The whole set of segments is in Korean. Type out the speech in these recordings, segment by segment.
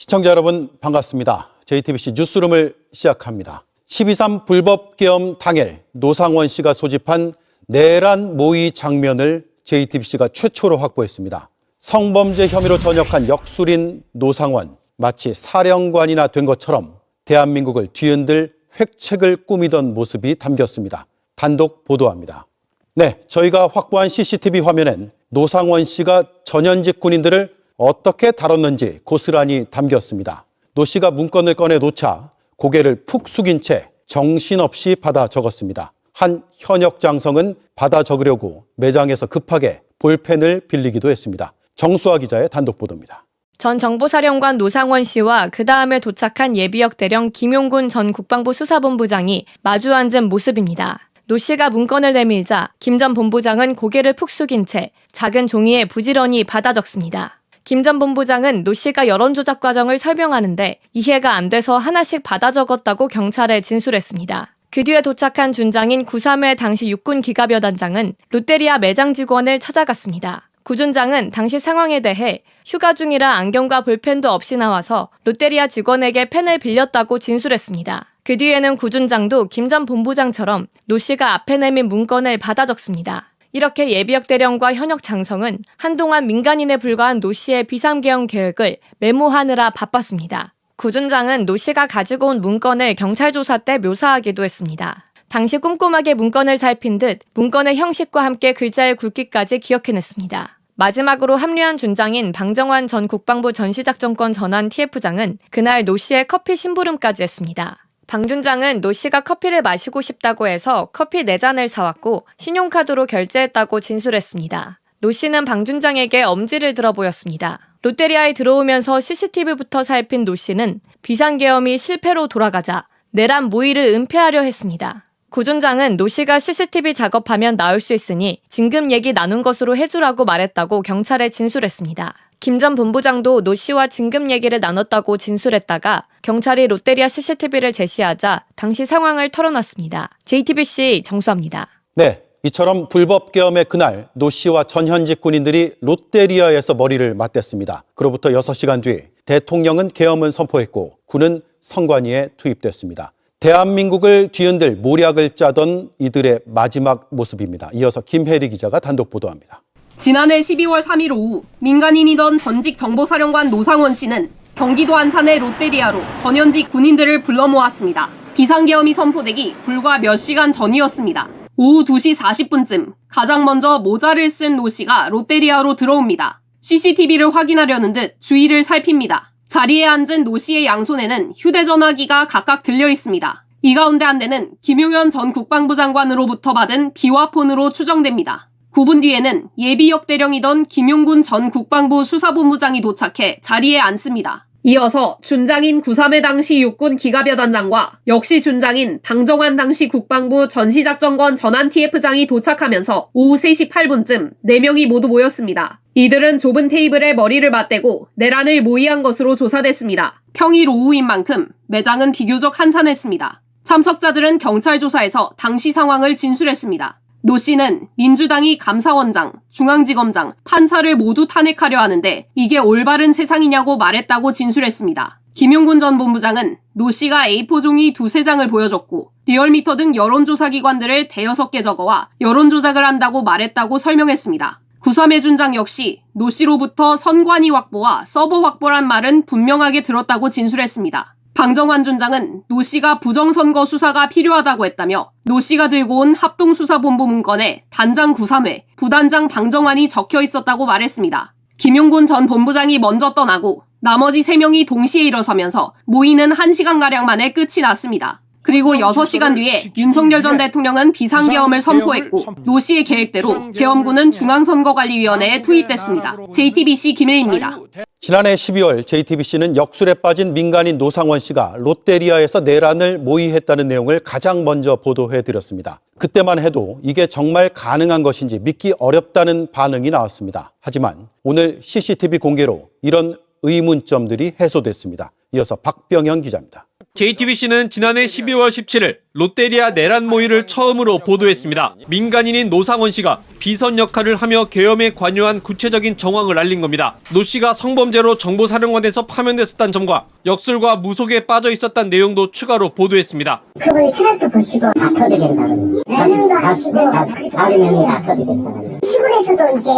시청자 여러분 반갑습니다. JTBC 뉴스룸을 시작합니다. 12.3 불법 계엄 당일 노상원 씨가 소집한 내란 모의 장면을 JTBC가 최초로 확보했습니다. 성범죄 혐의로 전역한 역술인 노상원 마치 사령관이나 된 것처럼 대한민국을 뒤흔들 획책을 꾸미던 모습이 담겼습니다. 단독 보도합니다. 네, 저희가 확보한 CCTV 화면엔 노상원 씨가 전현직 군인들을 어떻게 다뤘는지 고스란히 담겼습니다. 노 씨가 문건을 꺼내 놓자 고개를 푹 숙인 채 정신없이 받아 적었습니다. 한 현역 장성은 받아 적으려고 매장에서 급하게 볼펜을 빌리기도 했습니다. 정수아 기자의 단독 보도입니다. 전 정보사령관 노상원 씨와 그 다음에 도착한 예비역 대령 김용군 전 국방부 수사본부장이 마주 앉은 모습입니다. 노 씨가 문건을 내밀자 김 전 본부장은 고개를 푹 숙인 채 작은 종이에 부지런히 받아 적습니다. 김 전 본부장은 노 씨가 여론조작 과정을 설명하는데 이해가 안 돼서 하나씩 받아 적었다고 경찰에 진술했습니다. 그 뒤에 도착한 준장인 9.3회 당시 육군 기갑여단장은 롯데리아 매장 직원을 찾아갔습니다. 구준장은 당시 상황에 대해 휴가 중이라 안경과 볼펜도 없이 나와서 롯데리아 직원에게 펜을 빌렸다고 진술했습니다. 그 뒤에는 구준장도 김 전 본부장처럼 노 씨가 앞에 내민 문건을 받아 적습니다. 이렇게 예비역 대령과 현역 장성은 한동안 민간인에 불과한 노 씨의 비상계엄 계획을 메모하느라 바빴습니다. 구준장은 노 씨가 가지고 온 문건을 경찰 조사 때 묘사하기도 했습니다. 당시 꼼꼼하게 문건을 살핀 듯 문건의 형식과 함께 글자의 굵기까지 기억해냈습니다. 마지막으로 합류한 준장인 방정환 전 국방부 전시작전권 전환 TF장은 그날 노 씨의 커피 심부름까지 했습니다. 방 준장은 노 씨가 커피를 마시고 싶다고 해서 커피 4잔을 사왔고 신용카드로 결제했다고 진술했습니다. 노 씨는 방 준장에게 엄지를 들어 보였습니다. 롯데리아에 들어오면서 CCTV부터 살핀 노 씨는 비상계엄이 실패로 돌아가자 내란 모의를 은폐하려 했습니다. 구준장은 노 씨가 CCTV 작업하면 나올 수 있으니 진금 얘기 나눈 것으로 해주라고 말했다고 경찰에 진술했습니다. 김 전 본부장도 노 씨와 진금 얘기를 나눴다고 진술했다가 경찰이 롯데리아 CCTV를 제시하자 당시 상황을 털어놨습니다. JTBC 정수합니다. 네, 이처럼 불법 계엄의 그날 노 씨와 전 현직 군인들이 롯데리아에서 머리를 맞댔습니다. 그로부터 6시간 뒤 대통령은 계엄을 선포했고 군은 성관위에 투입됐습니다. 대한민국을 뒤흔들 모략을 짜던 이들의 마지막 모습입니다. 이어서 김혜리 기자가 단독 보도합니다. 지난해 12월 3일 오후 민간인이던 전직 정보사령관 노상원 씨는 경기도 안산의 롯데리아로 전현직 군인들을 불러 모았습니다. 비상계엄이 선포되기 불과 몇 시간 전이었습니다. 오후 2시 40분쯤 가장 먼저 모자를 쓴 노 씨가 롯데리아로 들어옵니다. CCTV를 확인하려는 듯 주위를 살핍니다. 자리에 앉은 노 씨의 양손에는 휴대전화기가 각각 들려 있습니다. 이 가운데 한 대는 김용현 전 국방부 장관으로부터 받은 비화폰으로 추정됩니다. 9분 뒤에는 예비역 대령이던 김용군 전 국방부 수사본부장이 도착해 자리에 앉습니다. 이어서 준장인 9.3회 당시 육군 기갑여단장과 역시 준장인 방정환 당시 국방부 전시작전권 전환 TF장이 도착하면서 오후 3시 8분쯤 4명이 모두 모였습니다. 이들은 좁은 테이블에 머리를 맞대고 내란을 모의한 것으로 조사됐습니다. 평일 오후인 만큼 매장은 비교적 한산했습니다. 참석자들은 경찰 조사에서 당시 상황을 진술했습니다. 노 씨는 민주당이 감사원장, 중앙지검장, 판사를 모두 탄핵하려 하는데 이게 올바른 세상이냐고 말했다고 진술했습니다. 김용군 전 본부장은 노 씨가 A4 종이 두세 장을 보여줬고 리얼미터 등 여론조사 기관들을 대여섯 개 적어와 여론조작을 한다고 말했다고 설명했습니다. 구삼회 준장 역시 노 씨로부터 선관위 확보와 서버 확보란 말은 분명하게 들었다고 진술했습니다. 방정환 준장은 노 씨가 부정선거 수사가 필요하다고 했다며 노 씨가 들고 온 합동수사본부 문건에 단장 93회, 부단장 방정환이 적혀 있었다고 말했습니다. 김용군 전 본부장이 먼저 떠나고 나머지 3명이 동시에 일어서면서 모이는 1시간가량 만에 끝이 났습니다. 그리고 6시간 뒤에 윤석열 전 대통령은 비상계엄을 선포했고 노 씨의 계획대로 계엄군은 중앙선거관리위원회에 투입됐습니다. JTBC 김혜입니다. 지난해 12월 JTBC는 역술에 빠진 민간인 노상원 씨가 롯데리아에서 내란을 모의했다는 내용을 가장 먼저 보도해 드렸습니다. 그때만 해도 이게 정말 가능한 것인지 믿기 어렵다는 반응이 나왔습니다. 하지만 오늘 CCTV 공개로 이런 의문점들이 해소됐습니다. 이어서 박병현 기자입니다. JTBC는 지난해 12월 17일 롯데리아 내란 모의를 처음으로 보도했습니다. 민간인인 노상원 씨가 비선 역할을 하며 계엄에 관여한 구체적인 정황을 알린 겁니다. 노 씨가 성범죄로 정보사령관에서 파면됐었다는 점과 역술과 무속에 빠져 있었다는 내용도 추가로 보도했습니다. 그분이 철학도 보시고 다 터득한 사람이에요. 연명도 하시고 다섯 명이 다 터득한 사람이에요. 시골에서도 이제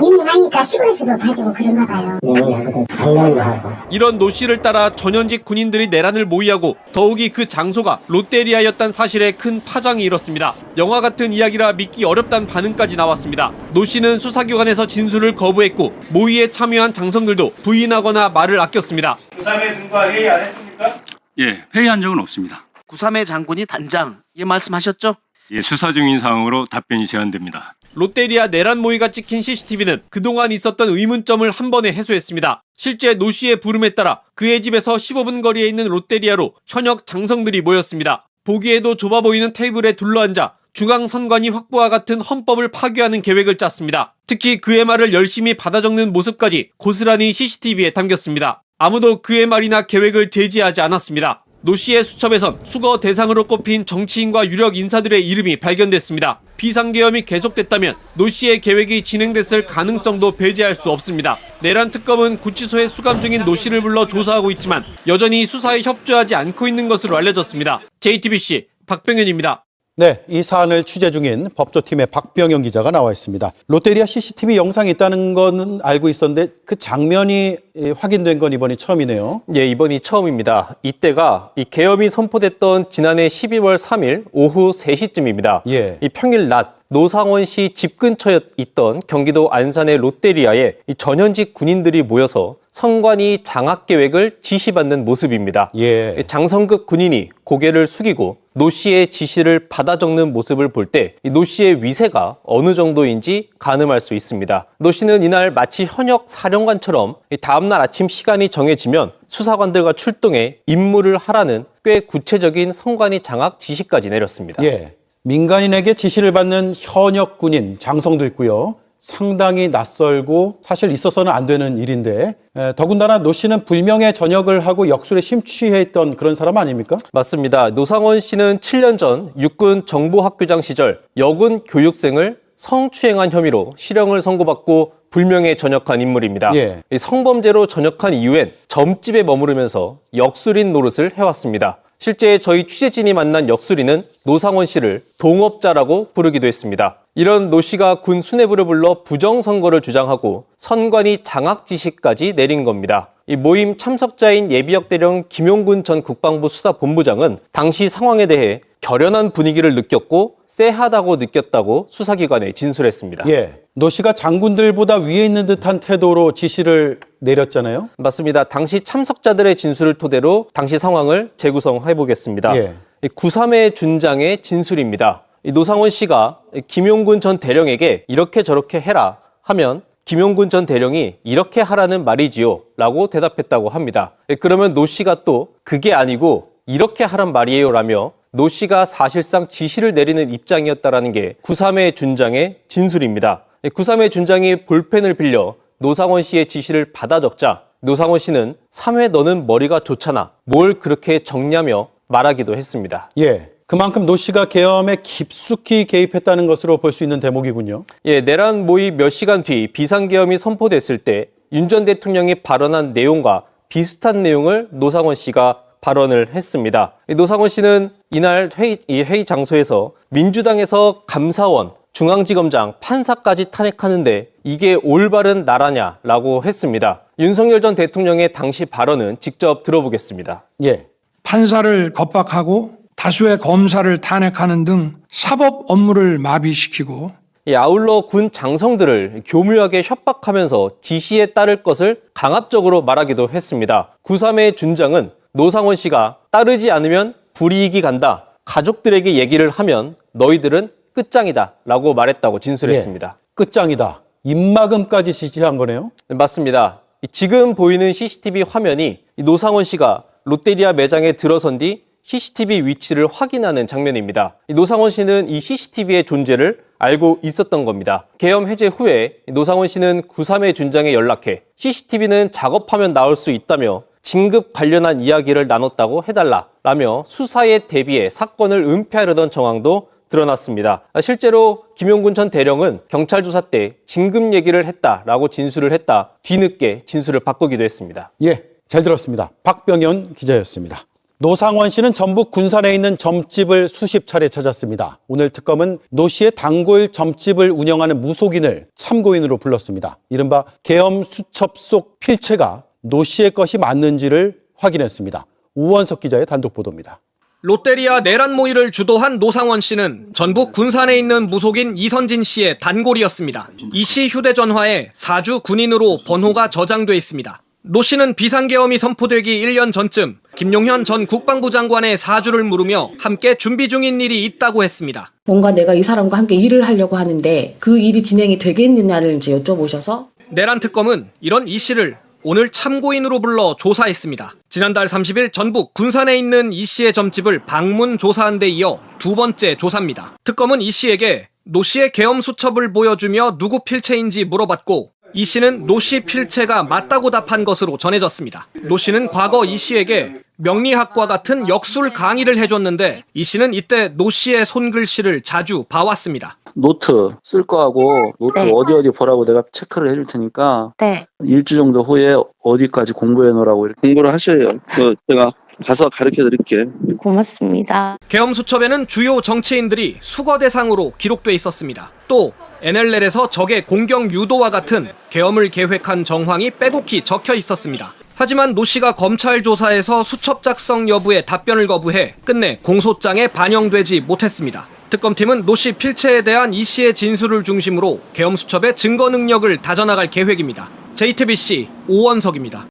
유명하니까 시골에서도 봐주고 그런가 봐요. 명리하고도 장명도 하고. 이런 노 씨를 따라 전현직 군인들이 내란을 모의하고 더욱이 그 장소가 롯데리아였 다는 사실에 큰 파장이 일었습니다. 영화 같은 이야기라 믿기 어렵다는 반응까지 나왔습니다. 노 씨는 수사기관에서 진술을 거부했고 모의에 참여한 장성들도 부인하거나 말을 아꼈습니다. 부산의 등과 회의 안 했습니까? 예, 회의한 적은 없습니다. 구삼의 장군이 단장 예 말씀하셨죠? 예, 수사 중인 사항으로 답변이 제한됩니다. 롯데리아 내란 모의가 찍힌 CCTV는 그동안 있었던 의문점을 한 번에 해소했습니다. 실제 노 씨의 부름에 따라 그의 집에서 15분 거리에 있는 롯데리아로 현역 장성들이 모였습니다. 보기에도 좁아 보이는 테이블에 둘러앉아 중앙선관위 확보와 같은 헌법을 파괴하는 계획을 짰습니다. 특히 그의 말을 열심히 받아 적는 모습까지 고스란히 CCTV에 담겼습니다. 아무도 그의 말이나 계획을 제지하지 않았습니다. 노 씨의 수첩에선 수거 대상으로 꼽힌 정치인과 유력 인사들의 이름이 발견됐습니다. 비상계엄이 계속됐다면 노 씨의 계획이 진행됐을 가능성도 배제할 수 없습니다. 내란 특검은 구치소에 수감 중인 노 씨를 불러 조사하고 있지만 여전히 수사에 협조하지 않고 있는 것으로 알려졌습니다. JTBC 박병현입니다. 네, 이 사안을 취재 중인 법조팀의 박병영 기자가 나와 있습니다. 롯데리아 CCTV 영상이 있다는 거는 알고 있었는데 그 장면이 예, 확인된 건 이번이 처음이네요. 예, 이번이 처음입니다. 이때가 이 계엄이 선포됐던 지난해 12월 3일 오후 3시쯤입니다. 예. 이 평일 낮 노상원 씨집 근처에 있던 경기도 안산의 롯데리아에 이 전현직 군인들이 모여서 선관위 장악 계획을 지시받는 모습입니다. 예. 장성급 군인이 고개를 숙이고 노 씨의 지시를 받아 적는 모습을 볼 때 노 씨의 위세가 어느 정도인지 가늠할 수 있습니다. 노 씨는 이날 마치 현역 사령관처럼 이 다음날 아침 시간이 정해지면 수사관들과 출동해 임무를 하라는 꽤 구체적인 선관위 장악 지시까지 내렸습니다. 예. 민간인에게 지시를 받는 현역 군인 장성도 있고요. 상당히 낯설고 사실 있어서는 안 되는 일인데 에, 더군다나 노 씨는 불명예 전역을 하고 역술에 심취해 있던 그런 사람 아닙니까? 맞습니다. 노상원 씨는 7년 전 육군 정보학교장 시절 여군 교육생을 성추행한 혐의로 실형을 선고받고 불명예 전역한 인물입니다. 예. 이 성범죄로 전역한 이후엔 점집에 머무르면서 역술인 노릇을 해왔습니다. 실제 저희 취재진이 만난 역술인은 노상원 씨를 동업자라고 부르기도 했습니다. 이런 노 씨가 군 수뇌부를 불러 부정선거를 주장하고 선관위 장악 지시까지 내린 겁니다. 이 모임 참석자인 예비역 대령 김용군 전 국방부 수사본부장은 당시 상황에 대해 결연한 분위기를 느꼈고 쎄하다고 느꼈다고 수사기관에 진술했습니다. 예. 노 씨가 장군들보다 위에 있는 듯한 태도로 지시를 내렸잖아요. 맞습니다. 당시 참석자들의 진술을 토대로 당시 상황을 재구성해 보겠습니다. 예. 9.3의 준장의 진술입니다. 이 노상원 씨가 김용군 전 대령에게 이렇게 저렇게 해라 하면 김용군 전 대령이 이렇게 하라는 말이지요 라고 대답했다고 합니다. 예, 그러면 노 씨가 또 그게 아니고 이렇게 하란 말이에요 라며 노 씨가 사실상 지시를 내리는 입장이었다라는 게 9.3의 준장의 진술입니다. 9.3의 준장이 볼펜을 빌려 노상원 씨의 지시를 받아 적자 노상원 씨는 3회 너는 머리가 좋잖아. 뭘 그렇게 적냐며 말하기도 했습니다. 예. 그만큼 노 씨가 계엄에 깊숙이 개입했다는 것으로 볼 수 있는 대목이군요. 예, 내란 모의 몇 시간 뒤 비상계엄이 선포됐을 때 윤 전 대통령이 발언한 내용과 비슷한 내용을 노상원 씨가 발언을 했습니다. 이 노상원 씨는 이날 회의, 이 회의 장소에서 민주당에서 감사원, 중앙지검장, 판사까지 탄핵하는데 이게 올바른 나라냐라고 했습니다. 윤석열 전 대통령의 당시 발언은 직접 들어보겠습니다. 예. 판사를 겁박하고 다수의 검사를 탄핵하는 등 사법 업무를 마비시키고 예, 아울러 군 장성들을 교묘하게 협박하면서 지시에 따를 것을 강압적으로 말하기도 했습니다. 9.3의 준장은 노상원 씨가 따르지 않으면 불이익이 간다. 가족들에게 얘기를 하면 너희들은 끝장이다. 라고 말했다고 진술했습니다. 끝장이다. 입막음까지 지시한 거네요. 네, 맞습니다. 이 지금 보이는 CCTV 화면이 이 노상원 씨가 롯데리아 매장에 들어선 뒤 CCTV 위치를 확인하는 장면입니다. 이 노상원 씨는 이 CCTV의 존재를 알고 있었던 겁니다. 계엄 해제 후에 이 노상원 씨는 9.3의 준장에 연락해 CCTV는 작업하면 나올 수 있다며 진급 관련한 이야기를 나눴다고 해달라라며 수사에 대비해 사건을 은폐하려던 정황도 드러났습니다. 실제로 김용군 전 대령은 경찰 조사 때 진급 얘기를 했다라고 진술을 했다. 뒤늦게 진술을 바꾸기도 했습니다. 예, 잘 들었습니다. 박병현 기자였습니다. 노상원 씨는 전북 군산에 있는 점집을 수십 차례 찾았습니다. 오늘 특검은 노 씨의 단골 점집을 운영하는 무속인을 참고인으로 불렀습니다. 이른바 계엄 수첩 속 필체가 노 씨의 것이 맞는지를 확인했습니다. 우원석 기자의 단독 보도입니다. 롯데리아 내란 모의를 주도한 노상원 씨는 전북 군산에 있는 무속인 이선진 씨의 단골이었습니다. 이 씨 휴대전화에 사주 군인으로 번호가 저장돼 있습니다. 노 씨는 비상계엄이 선포되기 1년 전쯤 김용현 전 국방부 장관의 사주를 물으며 함께 준비 중인 일이 있다고 했습니다. 뭔가 내가 이 사람과 함께 일을 하려고 하는데 그 일이 진행이 되겠느냐를 이제 여쭤보셔서 내란 특검은 이런 이 씨를 오늘 참고인으로 불러 조사했습니다. 지난달 30일 전북 군산에 있는 이 씨의 점집을 방문 조사한 데 이어 두 번째 조사입니다. 특검은 이 씨에게 노 씨의 계엄 수첩을 보여주며 누구 필체인지 물어봤고 이 씨는 노 씨 필체가 맞다고 답한 것으로 전해졌습니다. 노 씨는 과거 이 씨에게 명리학과 같은 역술 강의를 해줬는데 이 씨는 이때 노 씨의 손글씨를 자주 봐왔습니다. 노트 쓸 거하고 노트 네. 어디 어디 보라고 내가 체크를 해줄 테니까 네. 일주 정도 후에 어디까지 공부해 놓으라고 이렇게 공부를 하셔요. 그 제가 가서 가르쳐 드릴게. 고맙습니다. 계엄 수첩에는 주요 정치인들이 수거 대상으로 기록돼 있었습니다. 또 NLL에서 적의 공격 유도와 같은 계엄을 계획한 정황이 빼곡히 적혀 있었습니다. 하지만 노 씨가 검찰 조사에서 수첩 작성 여부에 답변을 거부해 끝내 공소장에 반영되지 못했습니다. 특검팀은 노 씨 필체에 대한 이 씨의 진술을 중심으로 계엄 수첩의 증거 능력을 다져나갈 계획입니다. JTBC 오원석입니다.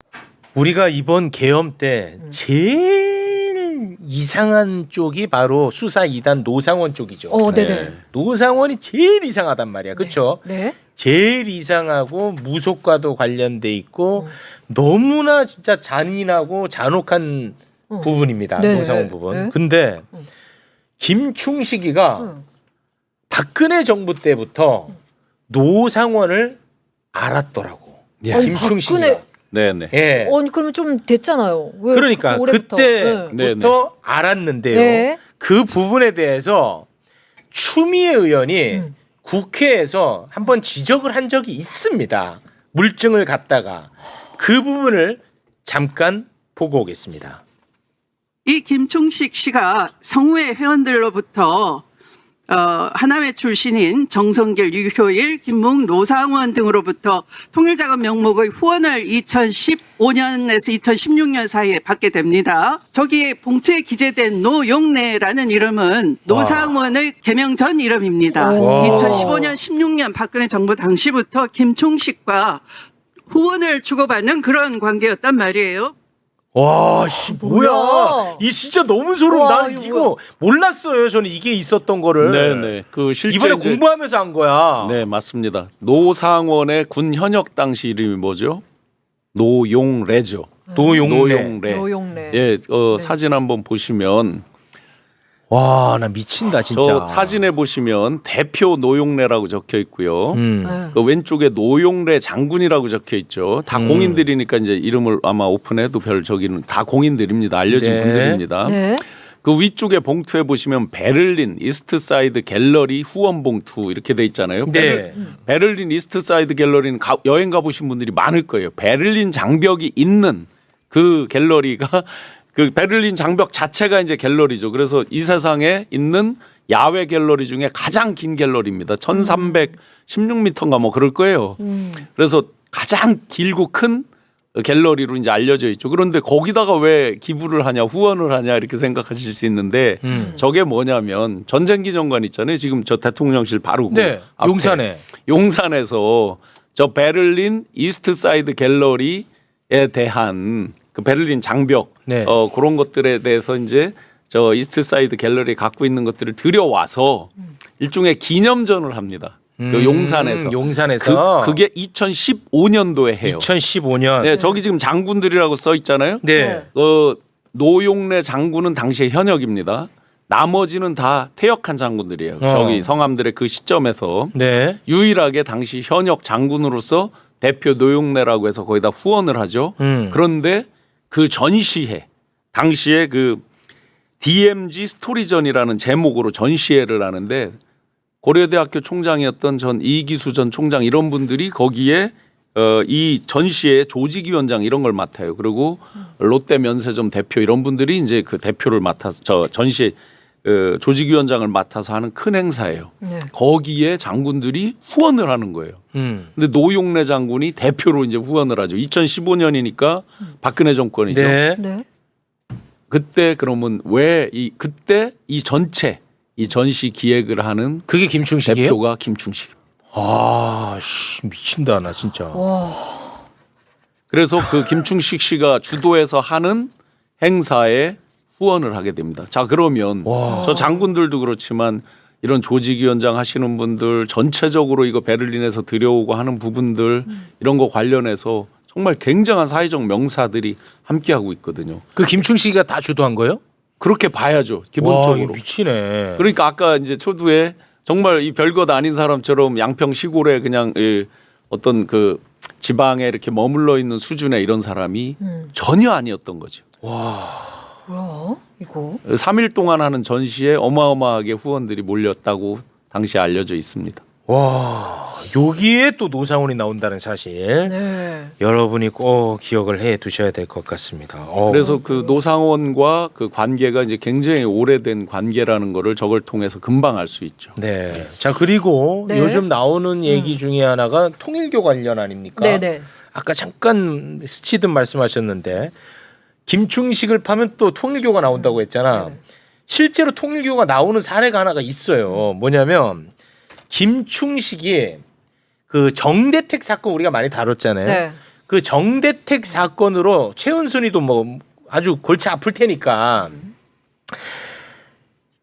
우리가 이번 계엄 때 제일 이상한 쪽이 바로 수사 2단 노상원 쪽이죠. 어, 네네. 노상원이 제일 이상하단 말이야. 그렇죠? 네. 제일 이상하고 무속과도 관련돼 있고 너무나 진짜 잔인하고 잔혹한 부분입니다. 네. 노상원 부분. 네. 근데 음. 김충식이가 음. 박근혜 정부 때부터 노상원을 알았더라고. 아니, 김충식이가. 박근혜- 네네. 예. 아니 그러면 좀 됐잖아요. 왜 그러니까 올해부터? 그때부터 네. 알았는데요. 네. 그 부분에 대해서 추미애 의원이 음. 국회에서 한번 지적을 한 적이 있습니다. 물증을 갖다가 그 부분을 잠깐 보고 오겠습니다. 이 김충식 씨가 성우회 회원들로부터 어, 하나회 출신인 정성길, 유효일, 김묵, 노상원 등으로부터 통일자금 명목의 후원을 2015년에서 2016년 사이에 받게 됩니다. 저기에 봉투에 기재된 노용래라는 이름은 노상원의 개명 전 이름입니다. 와. 2015년, 16년 박근혜 정부 당시부터 김충식과 후원을 주고받는 그런 관계였단 말이에요. 와, 씨, 뭐야? 뭐야? 이 진짜 너무 소름. 와, 난 이거 이거 몰랐어요. 저는 이게 있었던 거를. 네네. 그 실제 이번에 이제- 공부하면서 한 거야. 네 맞습니다. 노상원의 군 현역 당시 이름이 뭐죠? 노용래죠. 노용래. 노용래. 노용래. 예, 어, 네. 사진 한번 보시면 와, 나 미친다 진짜. 저 사진에 보시면 대표 노용래라고 적혀 있고요. 음. 네. 그 왼쪽에 노용래 장군이라고 적혀 있죠. 다 음. 공인들이니까 이제 이름을 아마 오픈해도 별 저기는 다 공인들입니다. 알려진 네. 분들입니다. 네. 그 위쪽에 봉투에 보시면 베를린 이스트사이드 갤러리 후원 봉투 이렇게 돼 있잖아요. 네. 베를린 이스트사이드 갤러리는 가- 여행 가보신 분들이 많을 거예요. 베를린 장벽이 있는 그 갤러리가 그 베를린 장벽 자체가 이제 갤러리죠. 그래서 이 세상에 있는 야외 갤러리 중에 가장 긴 갤러리입니다. 1316m인가 뭐 그럴 거예요. 음. 그래서 가장 길고 큰 갤러리로 이제 알려져 있죠. 그런데 거기다가 왜 기부를 하냐, 후원을 하냐 이렇게 생각하실 수 있는데 음. 저게 뭐냐면 전쟁 기념관 있잖아요. 지금 저 대통령실 바로 그 네. 앞에. 용산에. 용산에서 저 베를린 이스트 사이드 갤러리에 대한 그 베를린 장벽 네. 어 그런 것들에 대해서 이제 저 이스트 사이드 갤러리에 갖고 있는 것들을 들여와서 일종의 기념전을 합니다. 그 음, 용산에서 용산에서 그, 그게 2015년도에 해요. 2015년. 네, 저기 지금 장군들이라고 써 있잖아요. 네. 어, 노용래 장군은 당시에 현역입니다. 나머지는 다 퇴역한 장군들이에요. 어. 저기 성함들의 그 시점에서 네. 유일하게 당시 현역 장군으로서 대표 노용래라고 해서 거기다 후원을 하죠. 음. 그런데 그 전시회 당시에 그 DMZ 스토리전이라는 제목으로 전시회를 하는데 고려대학교 총장이었던 전 이기수 전 총장 이런 분들이 거기에 어, 이 전시회 조직위원장 이런 걸 맡아요. 그리고 롯데 면세점 대표 이런 분들이 이제 그 대표를 맡아서 저 전시회 어, 조직위원장을 맡아서 하는 큰 행사예요. 네. 거기에 장군들이 후원을 하는 거예요. 음. 근데 노용래 장군이 대표로 이제 후원을 하죠. 2015년이니까 박근혜 정권이죠. 네. 네. 그때 그러면 왜 이 그때 이 전체 이 전시 기획을 하는 그게 김충식이에요? 대표가 김충식. 아, 씨, 미친다 나 진짜. 와. 그래서 그 김충식 씨가 주도해서 하는 행사에 후원을 하게 됩니다. 자 그러면 와. 저 장군들도 그렇지만 이런 조직위원장 하시는 분들 전체적으로 이거 베를린에서 들여오고 하는 부분들 이런 거 관련해서 정말 굉장한 사회적 명사들이 함께 하고 있거든요. 그 김충식이가 다 주도한 거예요? 그렇게 봐야죠. 와, 기본적으로. 이거 미치네. 그러니까 아까 이제 초두에 정말 이 별것 아닌 사람처럼 양평 시골에 그냥 이 어떤 그 지방에 이렇게 머물러 있는 수준의 이런 사람이 음. 전혀 아니었던 거죠. 뭐야? 이거? 3일 동안 하는 전시에 어마어마하게 후원들이 몰렸다고 당시에 알려져 있습니다. 와, 여기에 또 노상훈이 나온다는 사실. 네. 여러분이 꼭 기억을 해 두셔야 될 것 같습니다. 어. 그래서 그 노상원과 그 관계가 이제 굉장히 오래된 관계라는 거를 저걸 통해서 금방 알 수 있죠. 네. 자, 그리고 네. 요즘 나오는 얘기 중에 하나가 통일교 관련 아닙니까? 네네. 아까 잠깐 스치듯 말씀하셨는데 김충식을 파면 또 통일교가 나온다고 했잖아. 네네. 실제로 통일교가 나오는 사례가 하나가 있어요. 뭐냐면 김충식이 그 정대택 사건 우리가 많이 다뤘잖아요. 네. 그 정대택 사건으로 최은순이도 뭐 아주 골치 아플 테니까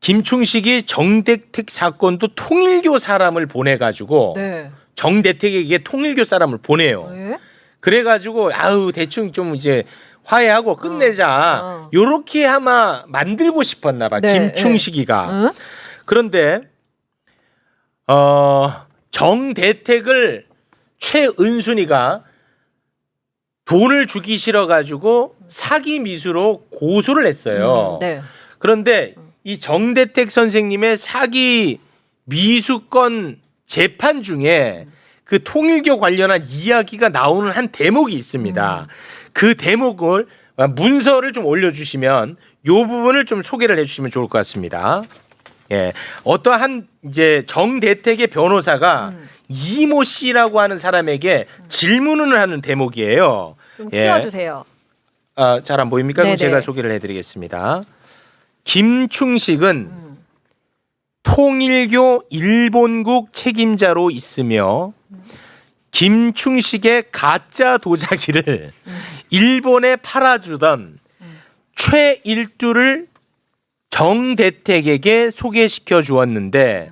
김충식이 정대택 사건도 통일교 사람을 보내 가지고 네. 정대택에게 통일교 사람을 보내요. 왜? 그래가지고 아우 대충 좀 이제 화해하고 끝내자. 어. 요렇게 아마 만들고 싶었나 봐. 네, 김충식이가. 응? 그런데 어 정대택을 최은순이가 돈을 주기 싫어 가지고 사기 미수로 고소를 했어요. 음, 네. 그런데 이 정대택 선생님의 사기 미수건 재판 중에 그 통일교 관련한 이야기가 나오는 한 대목이 있습니다. 그 대목을 문서를 좀 올려주시면 요 부분을 좀 소개를 해주시면 좋을 것 같습니다. 예, 어떠한 이제 정대택의 변호사가 이모 씨라고 하는 사람에게 질문을 하는 대목이에요. 좀 예. 키워주세요. 아, 잘 안 보입니까? 그럼. 제가 소개를 해드리겠습니다. 김충식은 통일교 일본국 책임자로 있으며 김충식의 가짜 도자기를 일본에 팔아주던 최일두를 정대택에게 소개시켜 주었는데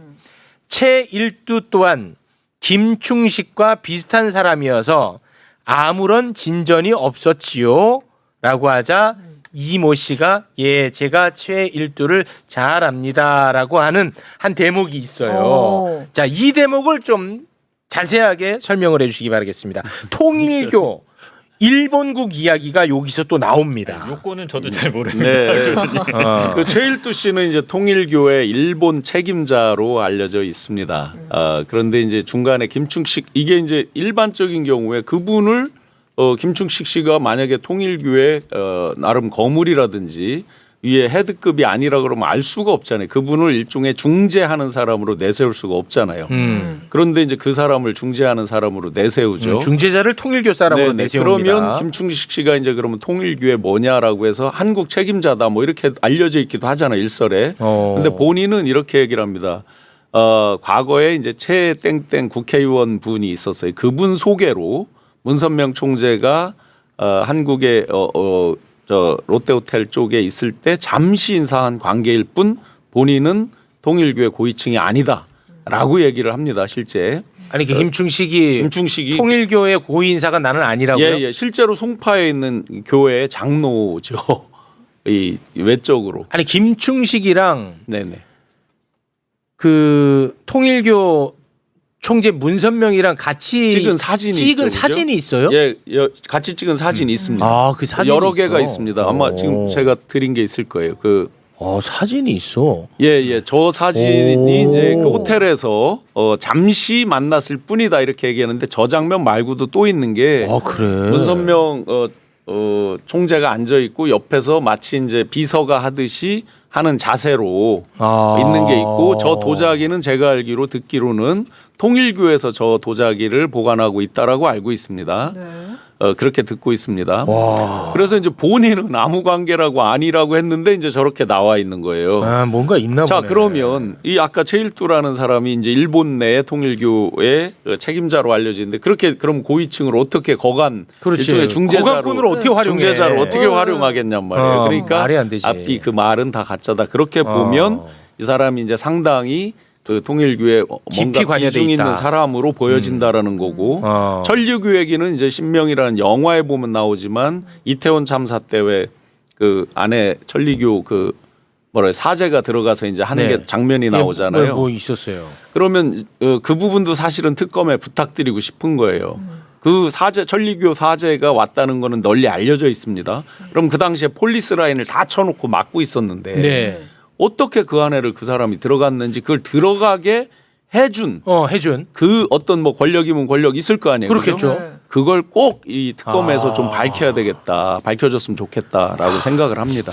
최일두 또한 김충식과 비슷한 사람이어서 아무런 진전이 없었지요. 라고 하자 이모 씨가 예 제가 최일두를 잘 압니다라고 하는 한 대목이 있어요. 오. 자이 대목을 좀 자세하게 설명을 해주시기 바라겠습니다. 통일교 일본국 이야기가 여기서 또 나옵니다. 요거는 저도 잘 네. 어. 그 최일두 씨는 이제 통일교의 일본 책임자로 알려져 있습니다. 아, 그런데 이제 중간에 김충식 이게 이제 일반적인 경우에 그분을 어, 김충식 씨가 만약에 통일교의 어, 나름 거물이라든지 위에 헤드급이 아니라 그러면 알 수가 없잖아요. 그분을 일종의 중재하는 사람으로 내세울 수가 없잖아요. 음. 그런데 이제 그 사람을 중재하는 사람으로 내세우죠. 음, 중재자를 통일교 사람으로 네네. 내세웁니다. 그러면 김충식 씨가 이제 그러면 통일교의 뭐냐라고 해서 한국 책임자다 뭐 이렇게 알려져 있기도 하잖아요 일설에. 어. 근데 본인은 이렇게 얘기를 합니다. 어, 과거에 이제 최 땡땡 국회의원 분이 있었어요. 그분 소개로 문선명 총재가 어, 한국의 어, 어, 저 롯데호텔 쪽에 있을 때 잠시 인사한 관계일 뿐 본인은 통일교의 고위층이 아니다라고 얘기를 합니다. 실제. 아니 그 김충식이 김충식이 통일교의 고위 인사가 나는 아니라고요? 예, 예. 실제로 송파에 있는 교회의 장로죠. 이 외적으로. 아니 김충식이랑 네네. 그 통일교 총재 문선명이랑 같이 찍은 사진이 찍은 있죠? 사진이 있어요? 예, 여- 같이 찍은 사진이 있습니다. 아, 그 사진이 여러 있어? 개가 있습니다. 아마 오. 지금 제가 드린 게 있을 거예요. 그 어, 사진이 있어. 예, 예. 저 사진이 오. 이제 그 호텔에서 어, 잠시 만났을 뿐이다 이렇게 얘기하는데 저 장면 말고도 또 있는 게 아, 그래. 문선명 어, 어, 총재가 앉아 있고 옆에서 마치 이제 비서가 하듯이 하는 자세로 아. 있는 게 있고 저 도자기는 제가 알기로 듣기로는 통일교에서 저 도자기를 보관하고 있다라고 알고 있습니다. 어, 그렇게 듣고 있습니다. 와. 그래서 이제 본인은 아무 관계라고 아니라고 했는데 이제 저렇게 나와 있는 거예요. 아, 뭔가 있나 자 보네. 그러면 이 아까 최일두라는 사람이 이제 일본 내 통일교의 그 책임자로 알려지는데 그렇게 그럼 고위층을 어떻게 거간 그렇지. 일종의 중재자로 어떻게 활용해? 중재자를 어떻게 어. 활용하겠냔 말이에요. 어, 그러니까 말이 안 되지. 앞뒤 그 말은 다 가짜다. 그렇게 보면 어. 이 사람이 이제 상당히 그 통일교에 깊이 뭔가 관여돼 있다. 있는 사람으로 보여진다라는 거고 어. 천류교 얘기는 이제 신명이라는 영화에 보면 나오지만 이태원 참사 때 왜 그 안에 천리교 그 뭐라 사제가 들어가서 이제 하는 네. 게 장면이 예, 나오잖아요. 뭐, 뭐 있었어요. 그러면 어, 그 부분도 사실은 특검에 부탁드리고 싶은 거예요. 그 사제 천리교 사제가 왔다는 거는 널리 알려져 있습니다. 그럼 그 당시에 폴리스 라인을 다 쳐놓고 막고 있었는데 네. 어떻게 그 안에를 그 사람이 들어갔는지 그걸 들어가게 해준 어, 해준 그 어떤 뭐 권력이면 권력 있을 거 아니에요. 그렇겠죠. 그죠? 그걸 꼭 이 특검에서 아. 좀 밝혀야 되겠다. 밝혀졌으면 좋겠다라고 생각을 합니다.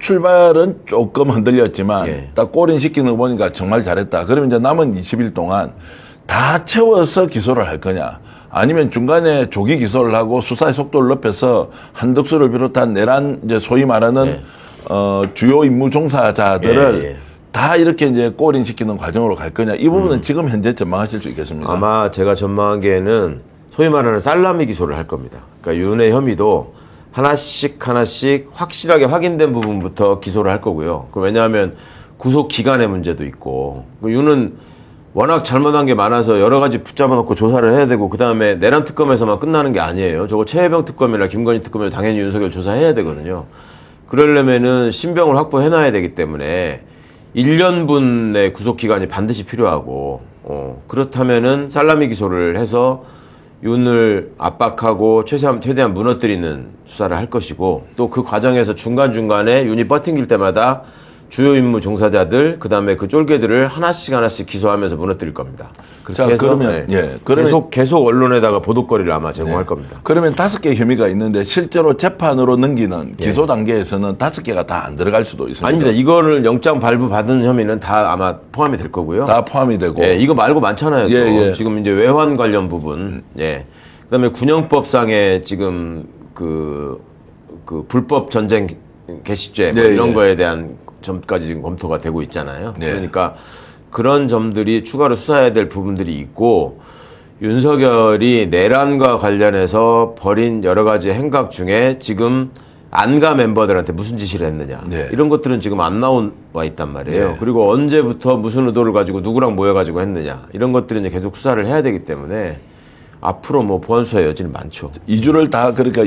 출발은 조금 흔들렸지만 예. 딱 꼬린 시키는 거 보니까 정말 잘했다. 그러면 이제 남은 20일 동안 다 채워서 기소를 할 거냐. 아니면 중간에 조기 기소를 하고 수사의 속도를 높여서 한덕수를 비롯한 내란 이제 소위 말하는 어, 주요 임무 종사자들을 예, 예. 다 이렇게 이제 꼬린 시키는 과정으로 갈 거냐. 이 부분은 지금 현재 전망하실 수 있겠습니까? 아마 제가 전망하기에는 소위 말하는 살라미 기소를 할 겁니다. 그러니까 윤의 혐의도 하나씩 하나씩 확실하게 확인된 부분부터 기소를 할 거고요. 그 왜냐하면 구속 기간의 문제도 있고 그 윤은 워낙 잘못한 게 많아서 여러 가지 붙잡아 놓고 조사를 해야 되고 그 다음에 내란 특검에서만 끝나는 게 아니에요. 저거 최혜병 특검이나 김건희 특검에 당연히 윤석열 조사해야 되거든요. 그러려면은 신병을 확보해 놔야 되기 때문에 1년분의 구속 기간이 반드시 필요하고 어, 그렇다면은 살라미 기소를 해서 윤을 압박하고 최대한 최대한 무너뜨리는 수사를 할 것이고 또 그 과정에서 중간 중간에 윤이 버팅길 때마다 주요 임무 종사자들 그다음에 그 쫄개들을 하나씩 하나씩 기소하면서 무너뜨릴 겁니다. 그렇게 자, 해서, 그러면, 네, 예, 그러면- 계속 계속 언론에다가 보도거리를 아마 제공할 겁니다. 그러면 다섯 개 혐의가 있는데 실제로 재판으로 넘기는 기소 단계에서는 다섯 개가 다 안 들어갈 수도 있습니다. 예. 아닙니다. 이거를 영장 발부 받은 혐의는 다 아마 포함이 될 거고요. 다 포함이 되고. 예, 이거 말고 많잖아요. 또. 예, 예. 지금 이제 외환 관련 부분, 예. 그다음에 군형법상의 지금 그, 그 불법 전쟁 개시죄 뭐 예, 이런 예. 거에 대한 점까지 지금 검토가 되고 있잖아요. 예. 그러니까 그런 점들이 추가로 수사해야 될 부분들이 있고 윤석열이 내란과 관련해서 벌인 여러 가지 행각 중에 지금 안가 멤버들한테 무슨 지시를 했느냐 이런 것들은 지금 안 나와 있단 말이에요. 네. 그리고 언제부터 무슨 의도를 가지고 누구랑 모여가지고 했느냐 이런 것들은 이제 계속 수사를 해야 되기 때문에 앞으로 뭐 보안 수사 여지는 많죠. 2주를 다 그러니까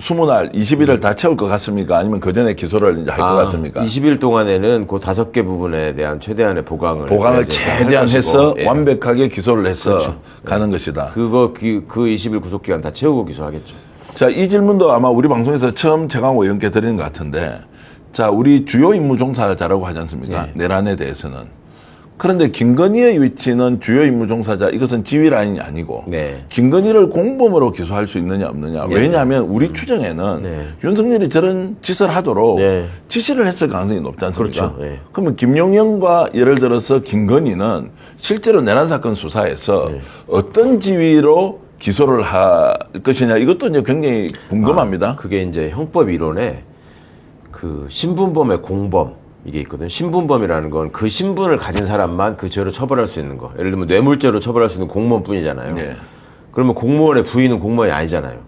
20날, 20일을 다 채울 것 같습니까? 아니면 그 전에 기소를 이제 할것 아, 같습니까? 20일 동안에는 그 다섯 개 부분에 대한 최대한의 보강을 보강을 이제 최대한 할 해서 것이고, 예. 완벽하게 기소를 해서 가는 것이다. 그거 그, 그 20일 구속 기간 다 채우고 기소하겠죠. 자, 이 질문도 아마 우리 방송에서 처음 최강호 의원께 드리는 것 같은데, 자, 우리 주요 임무 종사자라고 하지 않습니까? 네. 내란에 대해서는. 그런데 김건희의 위치는 주요 임무 종사자, 이것은 지휘 라인이 아니고, 네. 김건희를 공범으로 기소할 수 있느냐 없느냐. 네. 왜냐하면 우리 추정에는 네. 윤석열이 저런 짓을 하도록 네. 지시를 했을 가능성이 높지 않습니까? 그렇죠. 네. 그러면 김용영과 예를 들어서 김건희는 실제로 내란 사건 수사에서 네. 어떤 지위로 기소를 할 것이냐 이것도 이제 굉장히 궁금합니다. 아, 그게 이제 형법 이론에 그 신분범의 공범 이게 있거든요. 신분범이라는 건 그 신분을 가진 사람만 그 죄로 처벌할 수 있는 거. 예를 들면 뇌물죄로 처벌할 수 있는 공무원뿐이잖아요. 네. 그러면 공무원의 부인은 공무원이 아니잖아요.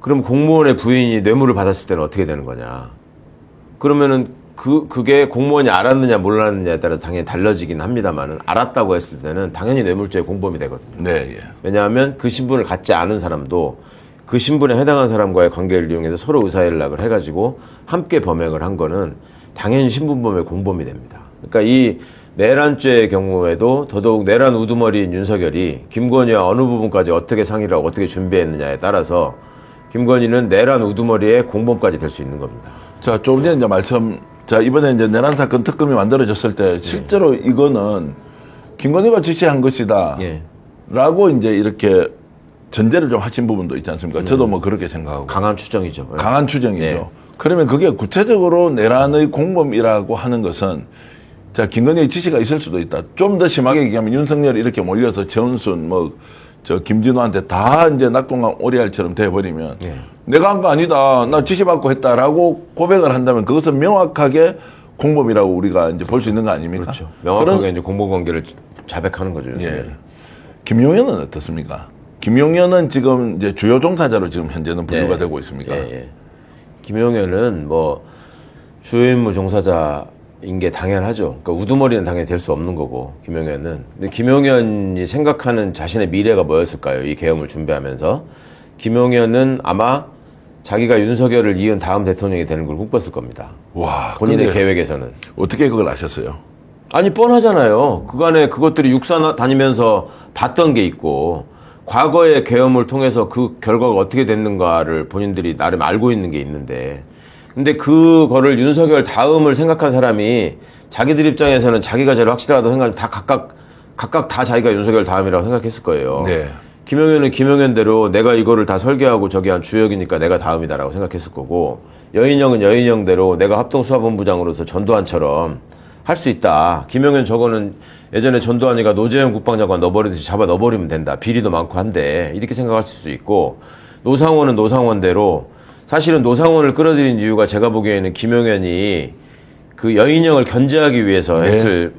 그럼 공무원의 부인이 뇌물을 받았을 때는 어떻게 되는 거냐? 그러면은 그 그게 공무원이 알았느냐 몰랐느냐에 따라 당연히 달라지긴 합니다만은 알았다고 했을 때는 당연히 뇌물죄 공범이 되거든요. 네, 예. 왜냐하면 그 신분을 갖지 않은 사람도 그 신분에 해당한 사람과의 관계를 이용해서 서로 의사연락을 해가지고 함께 범행을 한 거는 당연히 신분범의 공범이 됩니다. 그러니까 이 내란죄의 경우에도 더더욱 내란 우두머리인 윤석열이 김건희와 어느 부분까지 어떻게 상의를 하고 어떻게 준비했느냐에 따라서 김건희는 내란 우두머리의 공범까지 될 수 있는 겁니다. 자, 조금 전에 이제 말씀, 자, 이번에 이제 내란 사건 특검이 만들어졌을 때 실제로 이거는 김건희가 지시한 것이다. 예. 라고 이제 이렇게 전제를 좀 하신 부분도 있지 않습니까? 저도 뭐 그렇게 생각하고. 강한 추정이죠. 예. 강한 추정이죠. 네. 그러면 그게 구체적으로 내란의 공범이라고 하는 것은 자, 김건희의 지시가 있을 수도 있다. 좀 더 심하게 얘기하면 윤석열이 이렇게 몰려서 전순, 뭐, 저, 김진호한테 다 이제 낙동강 오리알처럼 돼버리면 예. 내가 한 거 아니다. 나 지시 받고 했다라고 고백을 한다면 그것은 명확하게 공범이라고 우리가 이제 볼 수 있는 거 아닙니까? 그렇죠. 명확하게 그런- 이제 공범 관계를 자백하는 거죠. 예. 김용현은 어떻습니까? 김용현은 지금 이제 주요 종사자로 지금 현재는 분류가 예. 되고 있습니까? 예, 예. 김용현은 뭐 주요 임무 종사자인 게 당연하죠. 그러니까 우두머리는 당연히 될 수 없는 거고 김용현은. 근데 김용현이 생각하는 자신의 미래가 뭐였을까요? 이 계엄을 준비하면서 김용현은 아마 자기가 윤석열을 이은 다음 대통령이 되는 걸 꿈꿨을 겁니다. 와, 본인의 계획에서는. 어떻게 그걸 아셨어요? 아니 뻔하잖아요. 그간에 그것들이 육사 다니면서 봤던 게 있고 과거의 계엄을 통해서 그 결과가 어떻게 됐는가를 본인들이 나름 알고 있는 게 있는데 근데 그거를 윤석열 다음을 생각한 사람이 자기들 입장에서는 자기가 제일 확실하다고 생각 다 각각 각각 다 자기가 윤석열 다음이라고 생각했을 거예요. 네. 김용현은 김용현대로 내가 이거를 다 설계하고 저기 한 주역이니까 내가 다음이다라고 생각했을 거고 여인영은 여인영대로 내가 합동수사본부장으로서 전두환처럼 할 수 있다. 김용현 저거는 예전에 전두환이가 노재현 국방장관 넣어버리듯이 잡아 넣어버리면 된다. 비리도 많고 한데 이렇게 생각할 수도 있고 노상원은 노상원대로 사실은 노상원을 끌어들인 이유가 제가 보기에는 김용현이 그 여인영을 견제하기 위해서 네. 했을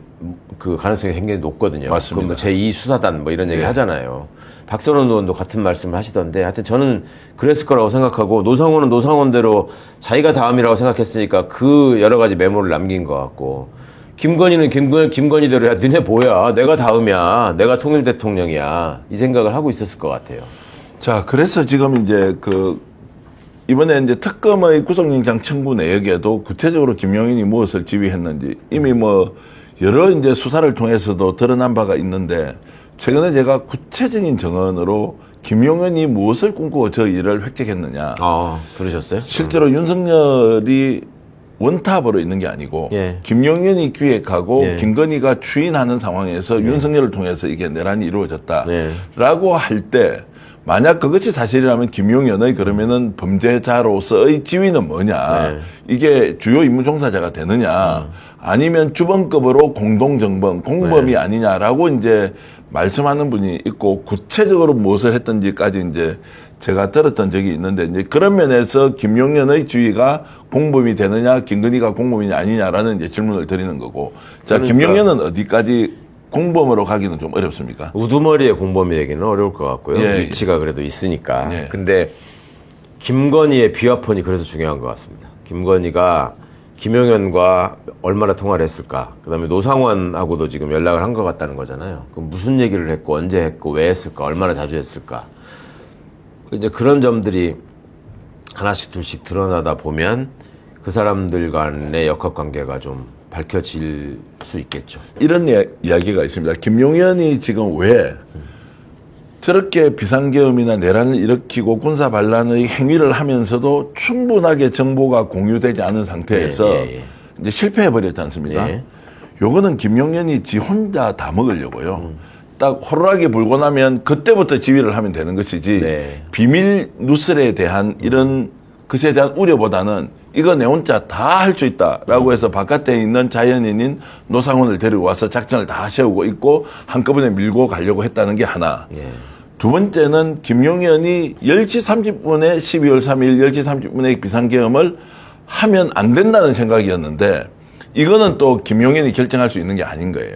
그 가능성이 굉장히 높거든요. 맞습니다. 그럼 뭐 제2 수사단 뭐 이런 얘기 네. 하잖아요. 박선원 의원도 같은 말씀을 하시던데 하여튼 저는 그랬을 거라고 생각하고 노상원은 노상원대로 자기가 다음이라고 생각했으니까 그 여러 가지 메모를 남긴 것 같고 김건희는 김건, 김건희대로 야 니네 뭐야 내가 다음이야 내가 통일 대통령이야 이 생각을 하고 있었을 것 같아요. 자, 그래서 지금 이제 그 이번에 이제 특검의 구속영장 청구 내역에도 구체적으로 김용인이 무엇을 지휘했는지 이미 뭐 여러 이제 수사를 통해서도 드러난 바가 있는데 최근에 제가 구체적인 정언으로 김용현이 무엇을 꿈꾸고 저 일을 획득했느냐. 아 들으셨어요? 실제로 윤석열이 원탑으로 있는 게 아니고 예. 김용현이 기획하고 예. 김건희가 추인하는 상황에서 윤석열을 통해서 이게 내란이 이루어졌다라고 네. 할때 만약 그것이 사실이라면 김용현의 그러면은 범죄자로서의 지위는 뭐냐 네. 이게 주요 임무 종사자가 되느냐 아니면 주범급으로 공동정범 공범이 네. 아니냐라고 이제 말씀하는 분이 있고 구체적으로 무엇을 했던지까지 이제 제가 들었던 적이 있는데 이제 그런 면에서 김용현의 지위가 공범이 되느냐 김건희가 공범이냐 아니냐라는 이제 질문을 드리는 거고 자 그러니까. 김용현은 어디까지 공범으로 가기는 좀 어렵습니까? 우두머리의 공범이 되기는 어려울 것 같고요. 예, 위치가 그래도 있으니까. 예. 근데 김건희의 비화폰이 그래서 중요한 것 같습니다. 김건희가 김용현과 얼마나 통화를 했을까. 그다음에 노상원하고도 지금 연락을 한 것 같다는 거잖아요. 그럼 무슨 얘기를 했고 언제 했고 왜 했을까 얼마나 자주 했을까. 이제 그런 점들이 하나씩 둘씩 드러나다 보면 그 사람들 간의 역학 관계가 좀 밝혀질 수 있겠죠. 이런 이야- 이야 기가 있습니다. 김용현이 지금 왜 저렇게 비상계엄이나 내란을 일으키고 군사 반란의 행위를 하면서도 충분하게 정보가 공유되지 않은 상태에서 예, 예, 예. 이제 실패해 버렸지 않습니까? 예. 요거는 김용현이 지 혼자 다 먹으려고요. 딱 호루라기 불고 나면 그때부터 지휘를 하면 되는 것이지 네. 비밀 누설에 대한 이런 것에 대한 우려보다는 이거 내 혼자 다 할 수 있다라고 해서 바깥에 있는 자연인인 노상원을 데리고 와서 작전을 다 세우고 있고 한꺼번에 밀고 가려고 했다는 게 하나. 예. 두 번째는 김용현이 10시 30분에 12월 3일 10시 30분에 비상계엄을 하면 안 된다는 생각이었는데 이거는 또 김용현이 결정할 수 있는 게 아닌 거예요.